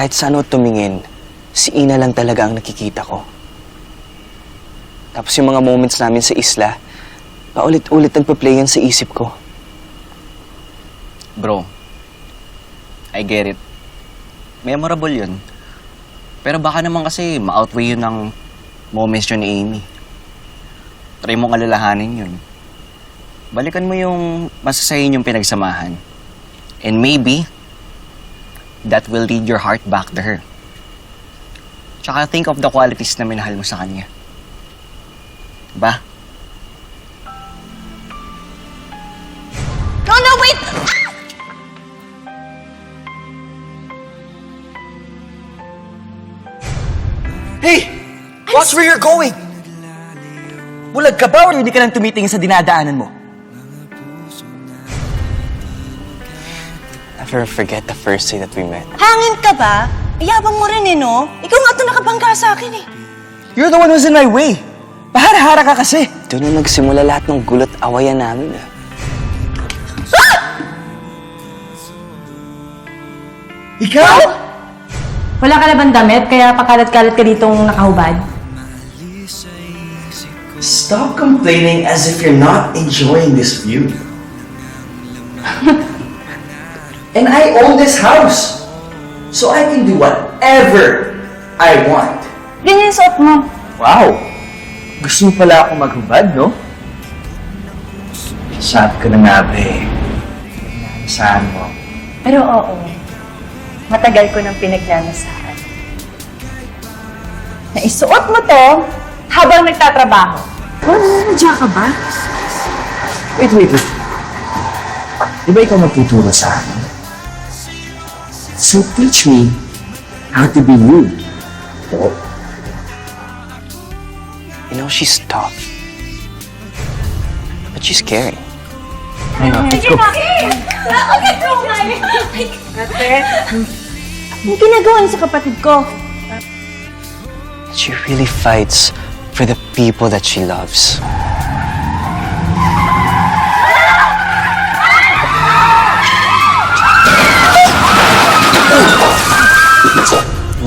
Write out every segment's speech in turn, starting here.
kahit saan ako tumingin, si Ina lang talaga ang nakikita ko. Tapos yung mga moments namin sa isla, paulit-ulit nagpa-play yan sa isip ko. Bro, I get it. Memorable yun. Pero baka naman kasi ma-outweigh yun ng moments yun ni Amy. Try mong alalahanin yun. Balikan mo yung masasayin yung pinagsamahan. And maybe, that will lead your heart back to her. Tsaka think of the qualities na minahal mo sa kanya. Ba? No, no, wait! Hey! Watch where you're going! Bulag ka ba o hindi ka lang tumitingin sa dinadaanan mo? Never forget the first day that we met. Hangin ka ba? Iyabang mo rin eh, no? Ikaw nga ito nakabangga sa akin eh. You're the one who's in my way. Pahara-hara ka kasi. Doon na nagsimula lahat ng gulot awayan namin. ah. Ikaw? Wala ka na bang damit, kaya pakalat-kalat ka ditong nakahubad? Stop complaining as if you're not enjoying this view. And I own this house. So I can do whatever I want. Ganyan yung suot mo. Wow! Gusto mo pala ako maghubad, no? Sabi ko na nga ba eh. Saan mo? Pero oo, matagal ko nang pinagnanasaan. Naisuot mo to habang nagtatrabaho. Oh, nandiyan ka ba? Wait, wait, wait. Di ba ikaw magtuturo sa akin? So teach me how to be you. You know, she's tough. But she's caring. Ayun, let's go. Anong ginagawa niyo sa kapatid ko? She really fights for the people that she loves.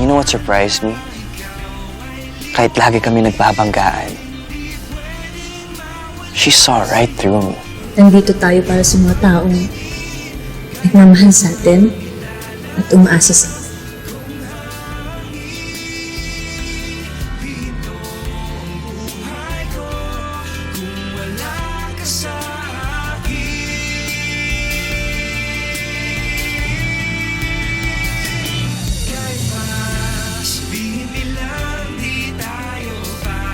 You know what surprised me? Kahit lagi kami nagbabanggaan, she saw right through me. Nandito tayo para sa mga taong nagmamahal sa atin at umaasa sa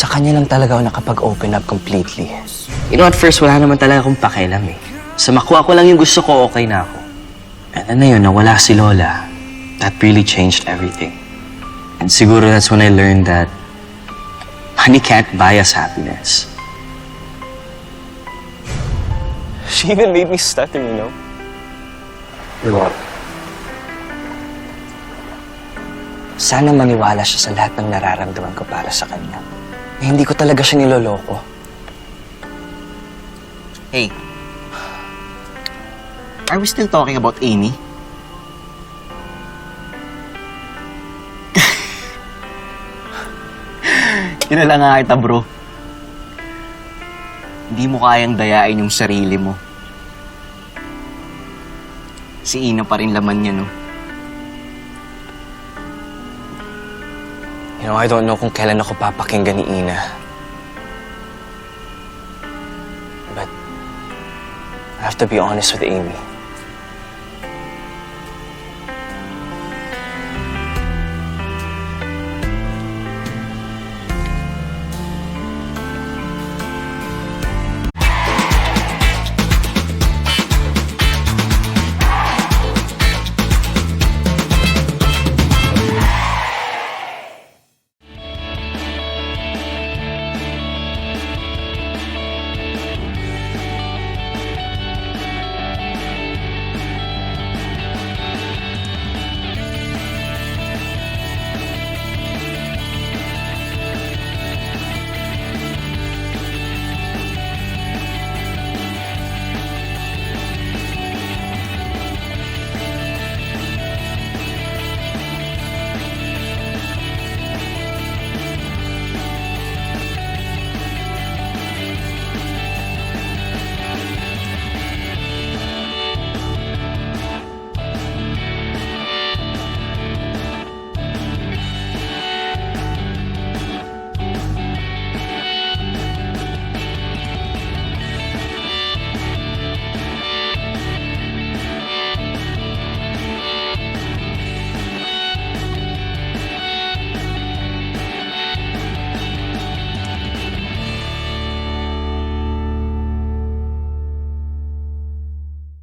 sa kanya lang talaga ako nakapag-open up completely. You know, at first, wala naman talaga akong pakialam eh. Sa makuha ko lang yung gusto ko, okay na ako. And then na yun, nawala si Lola. That really changed everything. And siguro that's when I learned that money can't buy us happiness. She even made me stutter, you know? What? Sana maniwala siya sa lahat ng nararamdaman ko para sa kanya. Eh, hindi ko talaga siya niloloko. Hey. Are we still talking about Amy? Kilala nga kita, bro. Hindi mo kayang dayain yung sarili mo. Si Ina pa rin laman niya, no? You know, I don't know kung kailan ako papakinggan ni Ina. But I have to be honest with Amy.